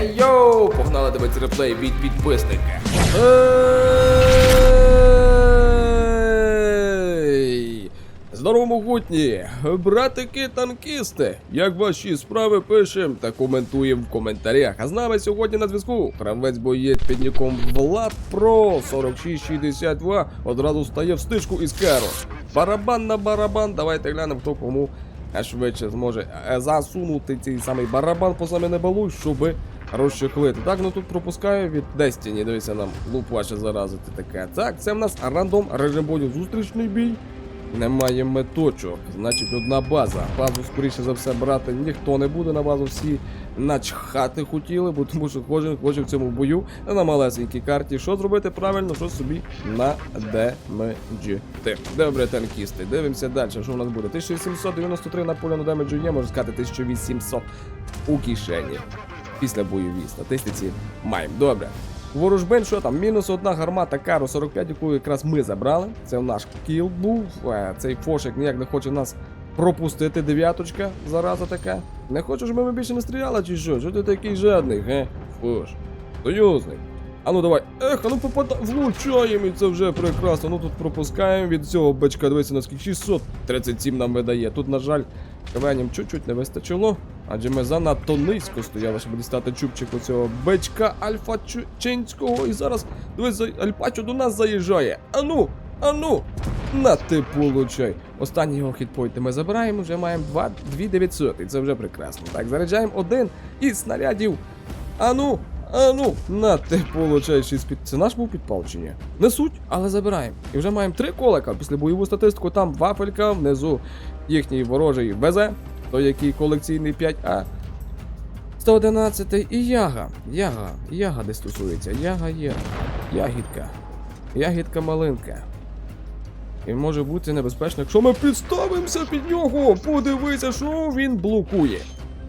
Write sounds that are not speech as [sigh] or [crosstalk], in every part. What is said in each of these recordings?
Ей йоу! Погнали дивитися реплей від підписника. Ей! Здорово, могутні! Братики танкісти! Як ваші справи пишем та коментуємо в коментарях. А з нами сьогодні на зв'язку гравець боєць під ніком Влад Про 4662 одразу стає в стичку із Керо. Барабан на барабан. Давайте глянемо, хто кому швидше зможе е, засунути цей самий барабан по самі небалуй, щоби розчехлити. Так, ну тут пропускаю від Destiny, дивися нам луп ваше заразити таке. Так, це в нас рандом режим бою зустрічний бій. Немає меточок, значить одна база. Базу, скоріше за все, брати ніхто не буде на базу. Всі начхати хотіли, бо тому що кожен хоче в цьому бою на малесенькій карті. Що зробити правильно, що собі надемеджити. Добре, танкісти, дивимося далі. Що у нас буде? 1793 на полі на демеджу є, можна сказати, 1800 у кишені. Після бойовій статистиці маємо. Добре. Ворожбин, що там? Мінус одна гармата Кару 45, яку якраз ми забрали. Це наш кіл був. Е, Цей фошик ніяк не хоче нас пропустити. Дев'яточка, зараза така. Не хочеш, щоб ми більше не стріляли, чи що? Що ти такий жадний, ге? Фош. Союзник. А ну давай. Ех, а ну попада. Влучаємо, і це вже прекрасно. Ну тут пропускаємо від цього бачка. Дивися, наскільки 637 нам видає. Тут, на жаль, Кавеням чуть-чуть не вистачило, адже ми занадто низько стояли, щоб дістати чубчик цього бичка Альфа Чинського. І зараз дивись, Альпачо до нас заїжджає. Ану, ану, на ти получай. Останній його хітпойнти ми забираємо, вже маємо 2, 2900, і це вже прекрасно. Так, заряджаємо один із снарядів. Ану, ану, на ти получай 6 під. Це наш був підпал чи ні? Не суть, але забираємо. І вже маємо три колика. Після бойову статистику там вафелька, внизу їхній ворожий ВЗ, той який колекційний 5А. 111 і яга. Яга. Яга де стосується. Яга є. Ягідка. Ягідка малинка. І може бути небезпечно, якщо ми підставимося під нього. Подивися, що він блокує.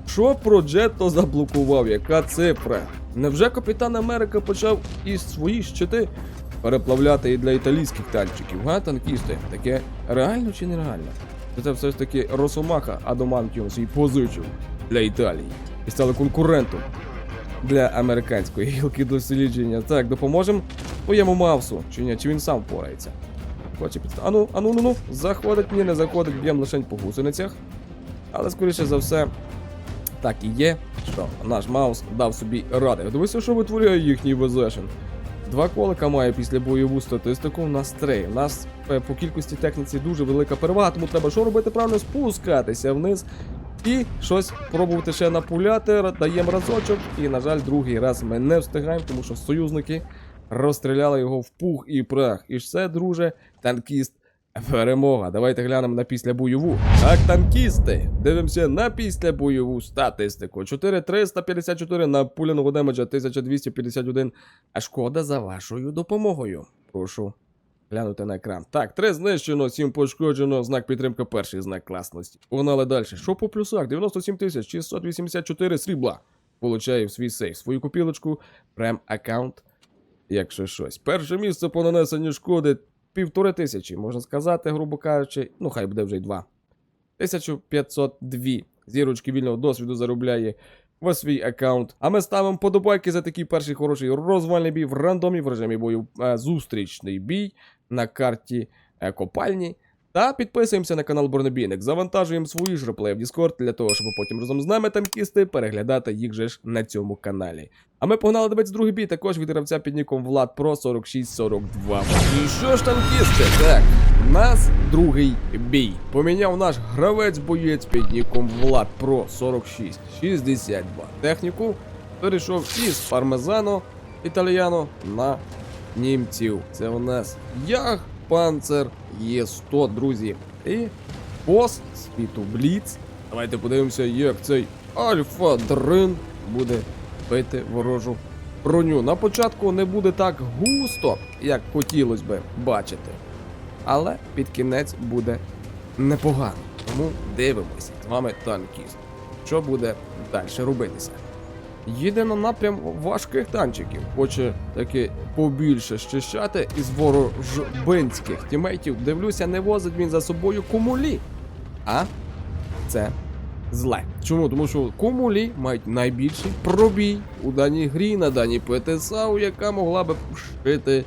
Що Проджетто заблокував? Яка цифра? Невже Капітан Америка почав із свої щити переплавляти і для італійських танчиків, га, танкісти? Таке реально чи нереально? Чи Це все ж таки Росомаха Адамантіум позичив для Італії і стали конкурентом для американської гілки дослідження. Так, допоможемо твоєму Мавсу, чи ні, чи він сам впорається. Хоче підстав. Ану, ану, ну, ну, заходить, ні, не заходить, б'ємо лишень по гусеницях. Але скоріше за все, так і є, що наш Маус дав собі ради. Дивися, що витворяє їхній ВЗшин. Два колика має після бойову статистику. У нас три. У нас е, по кількості техніці дуже велика перевага, тому треба що робити правильно? Спускатися вниз і щось пробувати ще напуляти. Даємо разочок. І, на жаль, другий раз ми не встигаємо, тому що союзники розстріляли його в пух і прах. І ж це, друже, танкіст. [laughs] Перемога. Давайте глянемо на післябойову. Так, танкісти. Дивимося на післябойову статистику. 4354 на пуляного демеджа 1251. А шкода за вашою допомогою. Прошу глянути на екран. Так, 3 знищено, 7 пошкоджено, знак підтримки, перший знак класності. Погнали далі. Що по плюсах? 97 684 срібла. Получає в свій сейф свою копілочку, прем аккаунт, якщо щось. Перше місце по нанесенню шкоди півтори тисячі, можна сказати, грубо кажучи, ну хай буде вже й два. 1502 зірочки вільного досвіду заробляє в свій аккаунт. А ми ставимо подобайки за такий перший хороший розвальний бій в рандомі в режимі бою е, зустрічний бій на карті е, копальні. Та підписуємося на канал Бронебійник, завантажуємо свої ж реплеї в Discord для того, щоб потім разом з нами танкісти переглядати їх же ж на цьому каналі. А ми погнали дивитися другий бій, також від гравця під ніком Влад Про 4642. І що ж танкісти? Так, у нас другий бій. Поміняв наш гравець-боєць під ніком Влад Про 4662. Техніку перейшов із пармезано італіано на німців. Це у нас Ях Панцер Є100, друзі. І бос світу Бліц. Давайте подивимося, як цей Альфа Дрин буде бити ворожу броню. На початку не буде так густо, як хотілося би бачити. Але під кінець буде непогано. Тому дивимося з вами танкіст. Що буде далі робитися? Їде на напрям важких танчиків. Хоче таки побільше щищати із ворожбинських тімейтів. Дивлюся, не возить він за собою кумулі. А це зле. Чому? Тому що кумулі мають найбільший пробій у даній грі на даній ПТСАУ, яка могла би пшити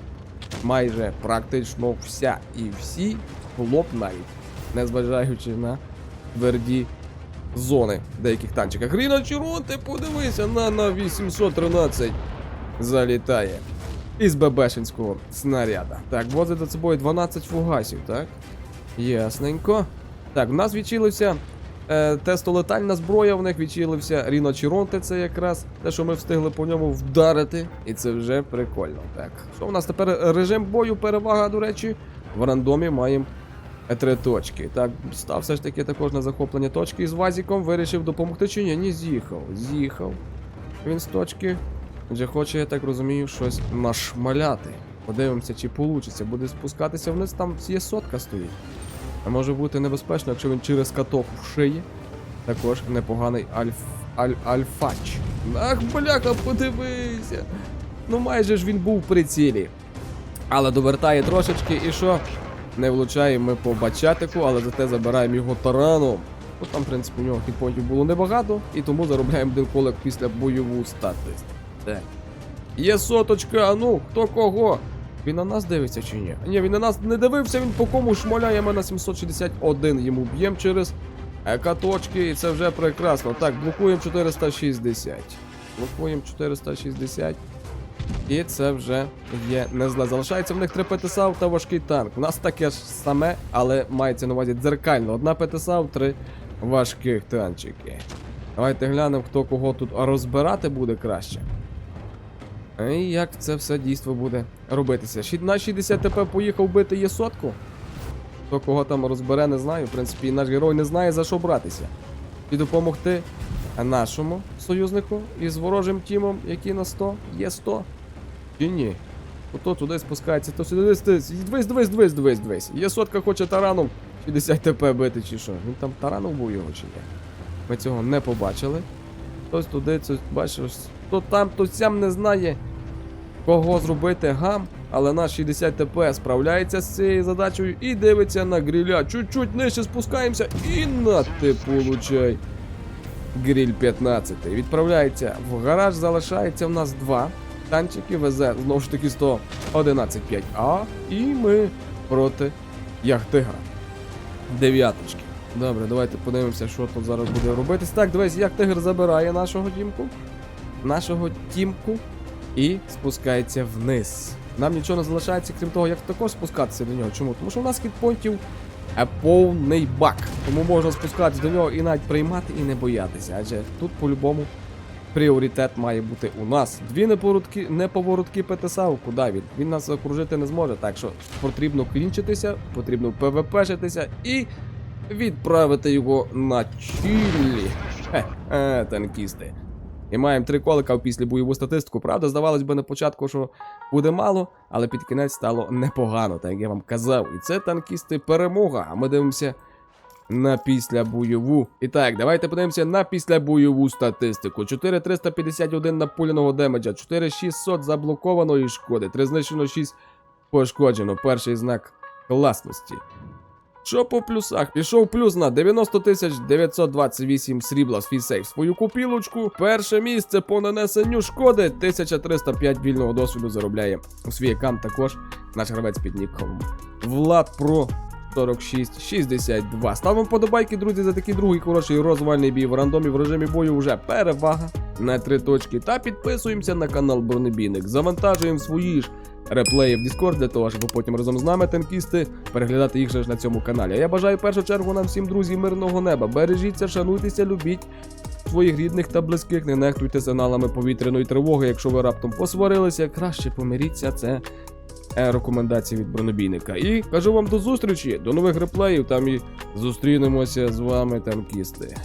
майже практично вся і всі хлоп навіть, незважаючи на тверді зони деяких танчиках. Гріна Чирон, ти подивися, на на 813 залітає із ББшинського снаряда. Так, возить за собою 12 фугасів, так? Ясненько. Так, в нас відчилився е, тестолетальна зброя, в них відчилився Ріно Чіронте, це якраз те, що ми встигли по ньому вдарити. І це вже прикольно. Так. Що в нас тепер режим бою, перевага, до речі, в рандомі маємо три точки. Так, став все ж таки також на захоплення точки із Вазіком, вирішив допомогти чи ні? Ні, з'їхав. З'їхав. Він з точки. Вже хоче, я так розумію, щось нашмаляти. Подивимося, чи вийде. Буде спускатися вниз, там є сотка стоїть. А може бути небезпечно, якщо він через каток в шиї. Також непоганий альф... аль... альфач. Ах, бляха, подивися. Ну майже ж він був в прицілі. Але довертає трошечки і що? Не влучаємо ми по бачатику, але зате забираємо його тараном. Ну там, в принципі, у нього хітпоінтів було небагато, і тому заробляємо один колик після бойову статистику. Так. Є соточка, а ну, хто кого? Він на нас дивиться чи ні? Ні, він на нас не дивився, він по кому шмаляє ми на 761. Йому б'ємо через каточки, і це вже прекрасно. Так, блокуємо 460. Блокуємо 460. І це вже є не зле. Залишається в них три ПТСАУ та важкий танк. У нас таке ж саме, але мається на увазі дзеркально. Одна ПТСАУ, три важких танчики. Давайте глянемо, хто кого тут розбирати буде краще. І як це все дійство буде робитися. На 60 ТП поїхав бити є сотку. Хто кого там розбере, не знаю. В принципі, наш герой не знає за що братися. І допомогти нашому союзнику із ворожим тімом, який на 100, є 100. Чи ні? Ото туди спускається, то сюди дивись, дивись, дивись, дивись, дивись, дивись. Є сотка хоче тараном 60 ТП бити чи що. Він там тараном був його чи ні? Ми цього не побачили. Хтось туди, це, бачиш, то там, то сям не знає, кого зробити гам, але наш 60 ТП справляється з цією задачею і дивиться на гриля. Чуть-чуть нижче спускаємося і на ти получай. Гриль 15. Відправляється в гараж, залишається в нас два. Танчики везе знову ж таки 111.5А. І ми проти Яхтигра. Дев'яточки. Добре, давайте подивимося, що тут зараз буде робитись. Так, дивись, як тигр забирає нашого тімку. Нашого тімку і спускається вниз. Нам нічого не залишається, крім того, як також спускатися до нього. Чому? Тому що у нас хітпонтів повний бак. Тому можна спускатися до нього і навіть приймати і не боятися. Адже тут по-любому пріоритет має бути у нас. Дві неповоротки, неповоротки ПТСАУ, куди він? Він нас окружити не зможе. Так що потрібно клінчитися, потрібно ПВПшитися і відправити його на чілі. Хе, е, танкісти. І маємо три колика після бойову статистику. Правда, здавалось би на початку, що буде мало, але під кінець стало непогано, так як я вам казав. І це танкісти перемога. А ми дивимося на післябойову. І так, давайте подивимося на післябойову статистику. 4351 напуляного демеджа, 4600 заблокованої шкоди, 3 знищено 6 пошкоджено. Перший знак класності. Що по плюсах? Пішов плюс на 90 928 срібла з фісейв свою купілочку. Перше місце по нанесенню шкоди 1305 вільного досвіду заробляє у свій аккаунт також наш гравець під ніком Влад Про 46-62. Ставимо подобайки, друзі, за такий другий хороший розвальний бій в рандомі в режимі бою вже перевага на три точки. Та підписуємося на канал Бронебійник. Завантажуємо свої ж реплеї в Discord для того, щоб потім разом з нами танкісти переглядати їх же ж на цьому каналі. А я бажаю в першу чергу нам всім, друзі, мирного неба. Бережіться, шануйтеся, любіть своїх рідних та близьких, не нехтуйте сигналами повітряної тривоги. Якщо ви раптом посварилися, краще помиріться. Це е, рекомендації від бронебійника. І кажу вам до зустрічі, до нових реплеїв. Там і зустрінемося з вами, танкісти.